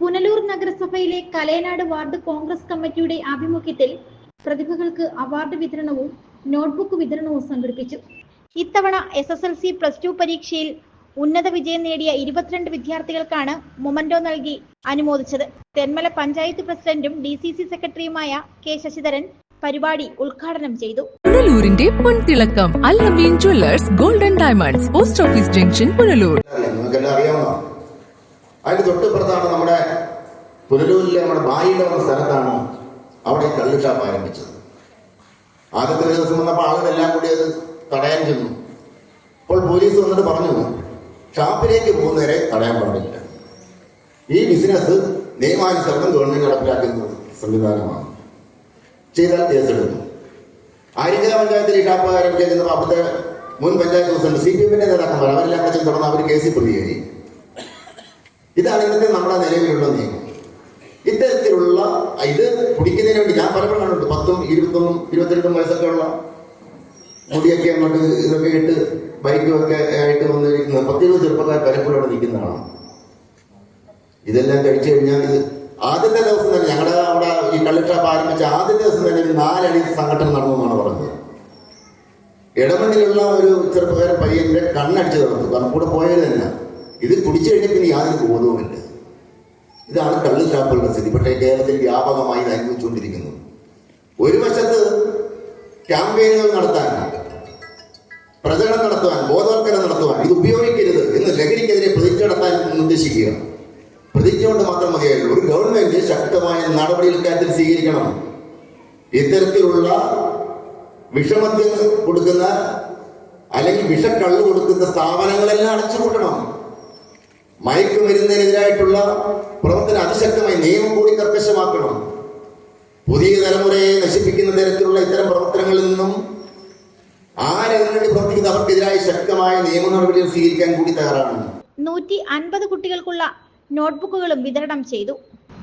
പുനലൂർ നഗരസഭയിലെ കലയനാട് വാർഡ് കോൺഗ്രസ് കമ്മിറ്റിയുടെ ആഭിമുഖ്യത്തിൽ പ്രതിഭകൾക്ക് അവാർഡ് വിതരണവും നോട്ട്ബുക്ക് വിതരണവും സംഘടിപ്പിച്ചു. ഇത്തവണ S S L C plus two പരീക്ഷയിൽ ഉന്നത വിജയം നേടിയ ഇരുപത്തിരണ്ട് വിദ്യാർത്ഥികൾക്കാണ് മൊമന്റോ നൽകി അനുമോദിച്ചത്. തെന്മല പഞ്ചായത്ത് പ്രസിഡന്റും ഡി സി സി സെക്രട്ടറിയുമായ കെ ശശിധരൻ പരിപാടി ഉദ്ഘാടനം ചെയ്തു. പുനലൂരിന്റെ പൊൻതിളക്കം Allameen jewellers golden diamonds post office junction Punalur. അതിന് തൊട്ടിപ്പുറത്താണ് നമ്മുടെ പുനലൂരിലെ നമ്മുടെ ബായിയുടെ എന്ന സ്ഥലത്താണ് അവിടെ കള്ള് ഷാപ്പ് ആരംഭിച്ചത്. ആദ്യത്തെ ഒരു ദിവസം വന്നപ്പോൾ ആളുകളെല്ലാം കൂടി അത് തടയാൻ ചെന്നു. അപ്പോൾ പോലീസ് വന്നിട്ട് പറഞ്ഞു ഷാപ്പിലേക്ക് പോകുന്നവരെ തടയാൻ പാടില്ല. ഈ ബിസിനസ് നിയമാനുസരണം ഗവൺമെന്റ് നടപ്പിലാക്കുന്ന സംവിധാനമാണ്. ചെയ്താൽ കേസെടുക്കുന്നു ആയിരിക്കല പഞ്ചായത്തിൽ ഈ ഷാപ്പ് ആരംഭിക്കാൻ ചെന്നപ്പോൾ മുൻ പഞ്ചായത്ത് പ്രസിഡന്റ് സി പി എമ്മിന്റെ നേതാക്കന്മാർ അവരെല്ലാം കൂടെ ചെന്ന് അവർ കേസിൽ പ്രതികരിക്കും ഇതാണ് ഇന്നത്തെ നമ്മുടെ നിലവിലുള്ള നിയമം. ഇത്തരത്തിലുള്ള ഇത് കുടിക്കുന്നതിന് വേണ്ടി ഞാൻ പലപ്പോഴും കണ്ടിട്ടുണ്ട്. പത്തും ഇരുപത്തൊന്നും ഇരുപത്തിരണ്ടും വയസ്സൊക്കെ ഉള്ള മുടിയൊക്കെ അങ്ങോട്ട് ഇതൊക്കെ ഇട്ട് ബൈക്കുമൊക്കെ ആയിട്ട് വന്നിരിക്കുന്ന പത്തിരുപത് ചെറുപ്പക്കാർ പലപ്പോഴും അവിടെ നിൽക്കുന്നതാണ് ഇതെല്ലാം കഴിച്ചു കഴിഞ്ഞാൽ ഇത് ആദ്യത്തെ ദിവസം തന്നെ ഞങ്ങളുടെ അവിടെ ഈ കള്ളിഷാപ്പ് ആരംഭിച്ച ആദ്യത്തെ ദിവസം തന്നെ ഒരു നാലടി സംഘടന നടന്നു പറഞ്ഞത്. ഇടമണ്ണിലുള്ള ഒരു ചെറുപ്പക്കാരൻ പയ്യന്റെ കണ്ണടിച്ചു തുറന്നു കാരണം കൂടെ പോയത് തന്നെ. ഇത് കുടിച്ചു കഴിഞ്ഞാൽ പിന്നെ യാതൊരു ബോധവുമില്ല. ഇതാണ് കള്ളുഷാപ്പുകളുടെ സ്ഥിതി. പക്ഷേ കേരളത്തിൽ വ്യാപകമായി അനുഭവിച്ചുകൊണ്ടിരിക്കുന്നു ഒരു വശത്ത് ക്യാമ്പയിനുകൾ നടത്താൻ പ്രചരണം നടത്തുവാൻ ബോധവൽക്കരണം നടത്തുവാൻ ഇത് ഉപയോഗിക്കരുത് എന്ന് ലഹരിക്കെതിരെ പ്രതിജ്ഞ നടത്താൻ നിർദ്ദേശിക്കുക പ്രതിജ്ഞ കൊണ്ട് മാത്രം മതിയായുള്ളൂ ഒരു ഗവൺമെന്റ് ശക്തമായ നടപടികൾ കാര്യത്തിൽ സ്വീകരിക്കണം. ഇത്തരത്തിലുള്ള വിഷമത്തിൽ കൊടുക്കുന്ന അല്ലെങ്കിൽ വിഷക്കള്ളു കൊടുക്കുന്ന സ്ഥാപനങ്ങളെല്ലാം അടച്ചുപൂട്ടണം. മയക്കുമരുന്നിനെതിരായിട്ടുള്ള പ്രവർത്തനം അതിശക്തമായി നിയമം കൂടി കർക്കശമാക്കണം. പുതിയ തലമുറയെ നശിപ്പിക്കുന്ന തരത്തിലുള്ള ഇത്തരം പ്രവർത്തനങ്ങളിൽ നിന്നും ആരതിനു വേണ്ടി പ്രവർത്തിക്കുന്ന അവർക്കെതിരായി ശക്തമായ നിയമ നടപടികൾ സ്വീകരിക്കാൻ കൂടി തയ്യാറാണ്. നൂറ്റി അൻപത് കുട്ടികൾക്കുള്ള നോട്ട്ബുക്കുകളും വിതരണം ചെയ്തു.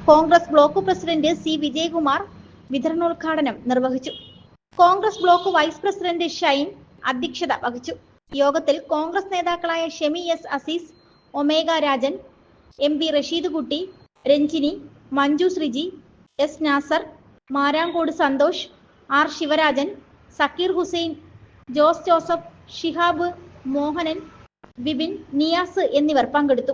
Congress block president C Vijayakumar വിതരണോദ്ഘാടനം നിർവഹിച്ചു. Congress block vice president Shine അധ്യക്ഷത വഹിച്ചു. യോഗത്തിൽ കോൺഗ്രസ് നേതാക്കളായ Shemi S Azeez Omega Rajan M P Rasheed Kutty Ranjini Manju Sreeji S Nasar Marankode Santhosh R Sivarajan Zakir Hussain Jose Joseph Shihab Mohanan Vipin Niyas എന്നിവർ പങ്കെടുത്തു.